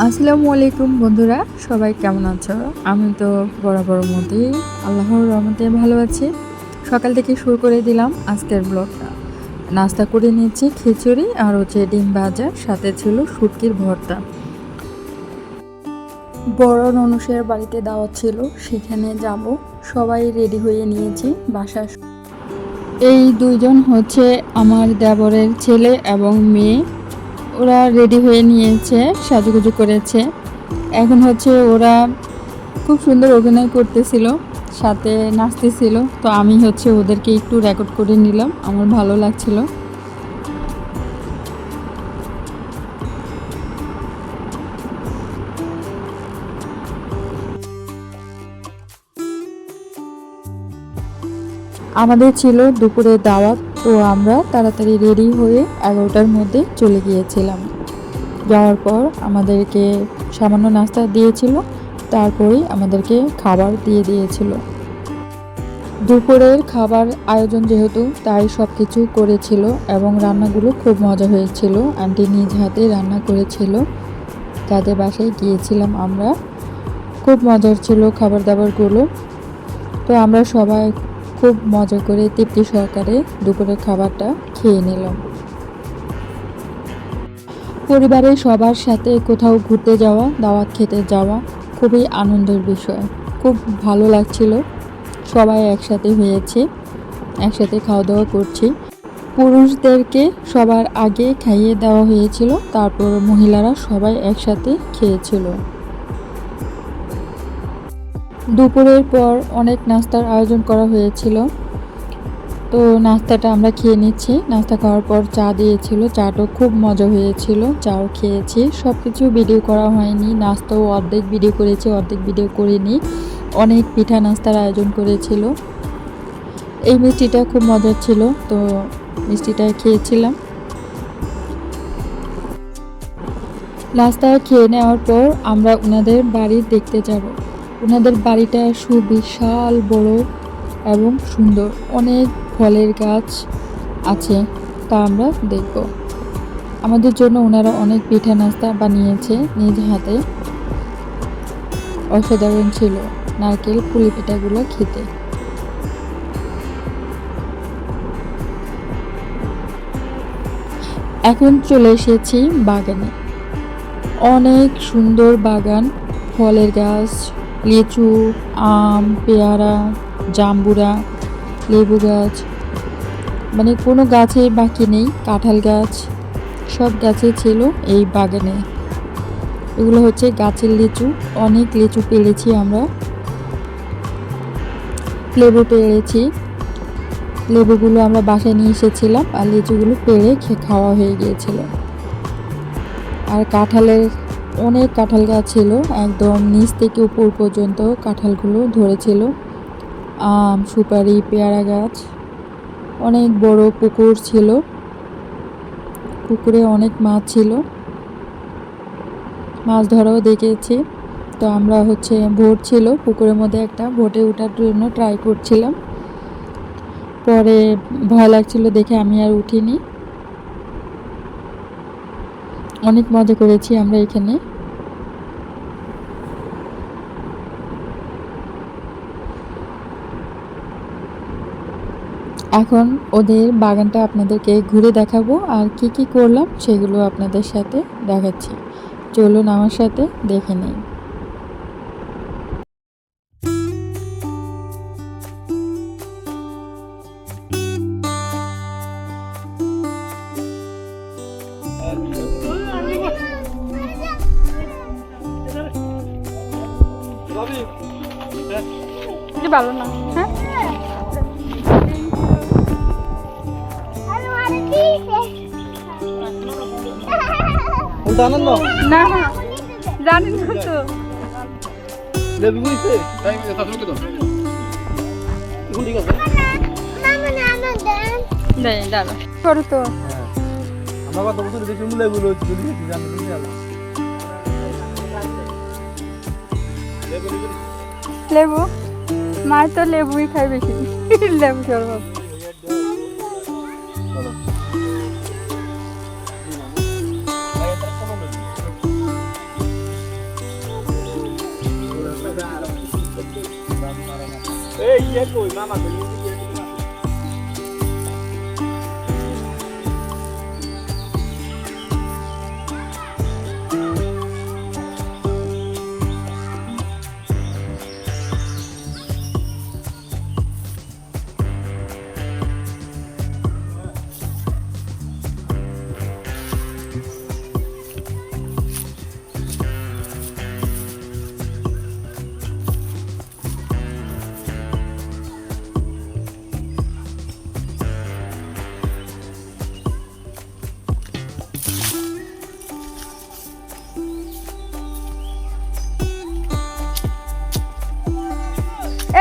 আসসালামু আলাইকুম বন্ধুরা, সবাই কেমন আছো? আমি তো বরাবর মধ্যেই আল্লাহর রহমতে ভালো আছি। সকাল থেকে শুরু করে দিলাম আজকের ব্লগটা। নাস্তা করে নিয়েছি খিচুড়ি আর হচ্ছে ডিম ভাজা, সাথে ছিল শুটকির ভর্তা। বড় ননুষের বাড়িতে দাওয়াত ছিল, সেখানে যাব। সবাই রেডি হয়ে নিয়েছি বাসার এই দুইজন হচ্ছে আমার দেবরের ছেলে এবং মেয়ে। ওরা রেডি হয়ে নিয়েছে, সাজুগুজু করেছে। এখন হচ্ছে ওরা খুব সুন্দর অভিনয় করতেছিল, সাথে নাচতেছিল। তো আমি হচ্ছে ওদেরকে একটু রেকর্ড করে নিলাম, আমার ভালো লাগছিল। আমাদের ছিল দুপুরে দাওয়াত। তো আমরা তাড়াতাড়ি রেডি হয়ে এগারোটার মধ্যে চলে গিয়েছিলাম। যাওয়ার পর আমাদেরকে সামান্য নাস্তা দিয়েছিল, তারপরেই আমাদেরকে খাবার দিয়ে দিয়েছিল। দুপুরের খাবার আয়োজন যেহেতু, তাই সব কিছু করেছিল এবং রান্নাগুলো খুব মজা হয়েছিল। আন্টি নিজ হাতে রান্না করেছিল তাদের বাসায় গিয়েছিলাম আমরা। খুব মজার ছিল খাবার দাবারগুলো। তো আমরা সবাই খুব মজা করে তৃপ্তি সহকারে দুপুরের খাবারটা খেয়ে নিলাম। পরিবারের সবার সাথে কোথাও ঘুরতে যাওয়া, দাওয়াত খেতে যাওয়া খুবই আনন্দের বিষয়। খুব ভালো লাগছিল। সবাই একসাথে হয়েছে, একসাথে খাওয়া দাওয়া করছি। পুরুষদেরকে সবার আগে খাইয়ে দেওয়া হয়েছিল, তারপর মহিলারা সবাই একসাথে খেয়েছিল। দুপুরের পর অনেক নাস্তার আয়োজন করা হয়েছিল। তো নাস্তাটা আমরা খেয়ে নিচ্ছি। নাস্তা খাওয়ার পর চা দিয়েছিল। চাটাও খুব মজা হয়েছিল। চাও খেয়েছি। সব কিছু ভিডিও করা হয়নি। নাস্তাও অর্ধেক ভিডিও করেছি, অর্ধেক ভিডিও করিনি। অনেক পিঠা নাস্তার আয়োজন করেছিল। এই মিষ্টিটা খুব মজার ছিল। তো মিষ্টিটা খেয়েছিলাম। নাস্তা খেয়ে নেওয়ার পর আমরা ওনাদের বাড়ি দেখতে যাব। ওনাদের বাড়িটা সুবিশাল বড় এবং সুন্দর। অনেক ফলের গাছ আছে, তা আমরা দেখব। আমাদের জন্য ওনারা অনেক পিঠা নাস্তা বানিয়েছে নিজ হাতে। অসাধারণ ছিল নারকেল পুলি পিঠাগুলো খেতে। এখন চলে এসেছি বাগানে। অনেক সুন্দর বাগান, ফলের গাছ লিচু, আম, পেয়ারা, জাম্বুরা, লেবু গাছ। মানে কোনো গাছে বাকি নেই, কাঁঠাল গাছ। সব গাছে ছিল এই বাগানে। এগুলো হচ্ছে গাছের লিচু। অনেক লিচু পেরেছি আমরা। লেবু পেরেছি লেবুগুলো আমরা বাসায় নিয়ে এসেছিলাম আর লিচুগুলো পেড়ে খেয়ে খাওয়া হয়ে গিয়েছিল। আর কাঁঠালের অনেক কাঁঠাল গাছ ছিল, একদম নিচ থেকে উপর পর্যন্ত কাঁঠালগুলো ধরেছিল। আম, সুপারি, পেয়ারা গাছ, অনেক বড় পুকুর ছিল। পুকুরে অনেক মাছ ছিল। মাছ ধরাও দেখেছি। তো আমরা হচ্ছে ভোট ছিল, পুকুরের মধ্যে একটা ভোটে ওঠার জন্য ট্রাই করছিলাম। পরে ভয় লাগছিল দেখে আমি আর উঠিনি। অনেক মজা করেছি আমরা এখানে। এখন ওদের বাগানটা আপনাদেরকে ঘুরে দেখাবো আর কি কি করলাম সেগুলো আপনাদের সাথে দেখাচ্ছি। চলুন আমার সাথে দেখে নেই। ভালো না হ্যাঁ? জানেন না না জানি না তো। লেবু হইছে এখন ঠিক আছে। নেই দাঁড়া করো তো। আমরা কত বছর বেশি লেবু রয়েছে যদি কিছু তুমি জানো। লেবু? মার তো লেবুই খাই বেশি। লেবু শরবত Ei, কই? মামা তুই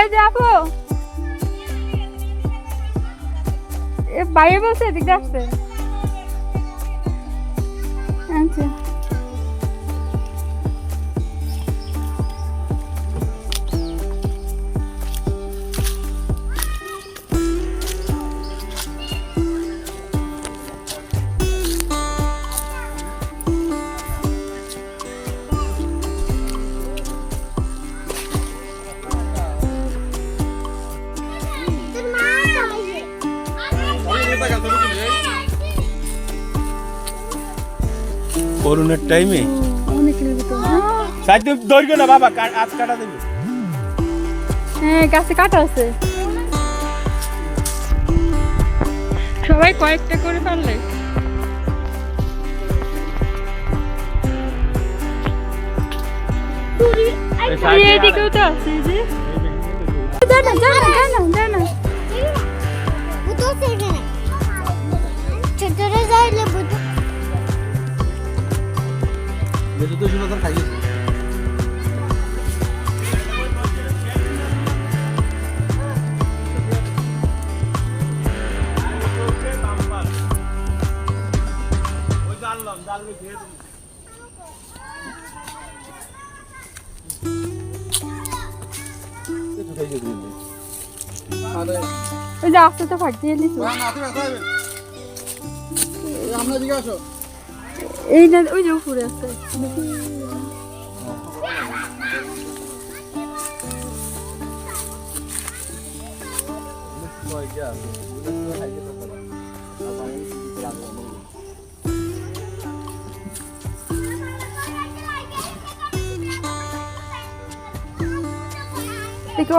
এই যে বাইরে বলছে এদিকে আসছে। করোনার টাইমে লেগে দৈর্ঘ্য না বাবা আজ কাটা দেবে। হ্যাঁ গাছে কাটা আছে। সবাই কয়েকটা করে ফেললে। এদিকেও তো আছে যে জানা জানা জানা। যেটা তো শুনে খাইয়ে ওই যে আসতে তো ফাঁক দিয়ে নিছো এই না ওই যে উপরে আছে।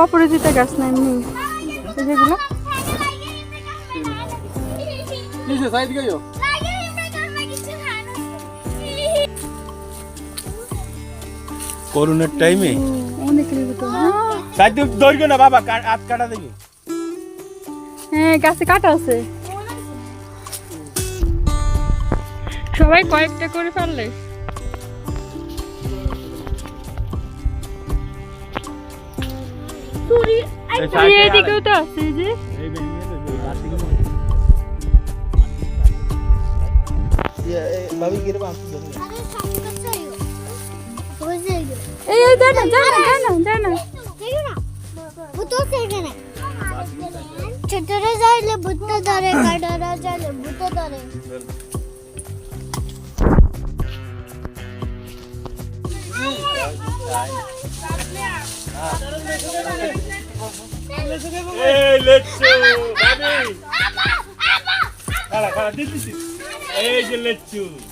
অপরাজিতা গাছ না এমনি? যেগুলো সাইড গেছো করোনার টাইমে অনেক লেগে তো সাইড না বাবা আজ কাটা দেবে। হ্যাঁ গাছে কাটা আছে। সবাই কয়েকটা করে ফেললে। এদিকেও তো আছে যে। ভাবি কীরকম আসছে আরে সব কিছু বুঝে গেল এই এই জানা। জানা জানা। জানা দেখো না ছোটরা যাইলে বুতো ধরে কাটারা যাইলে বুতো ধরে। এই লেচ্চু ভাবি খালা খালা দিচ্ছি এই যে লেচ্চু খালা তো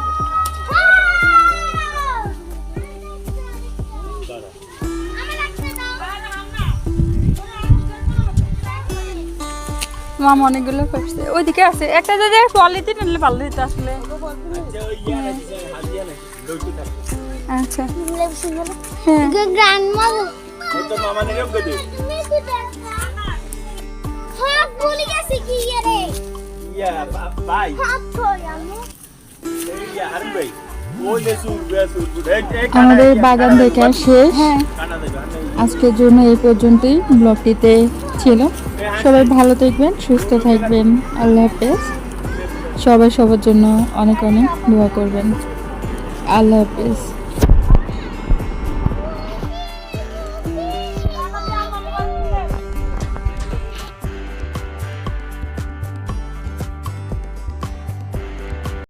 মাম অনেকগুলো করছে। ওইদিকে আছে। একটা যদি পলিথিন নিলে ভালো দিত আসলে। আচ্ছা। হ্যাঁ। নিয়ে গেছে হাত ভুলে গেছে কি আমাদের বাগান দেখা শেষ। হ্যাঁ। আজকের জন্য এই পর্যন্তই। ব্লগটিতে ছিল। সবাই ভালো থাকবেন সুস্থ থাকবেন। আল্লাহ হাফেজ। সবাই সবার জন্য অনেক অনেক দোয়া করবেন। আল্লাহ হাফেজ।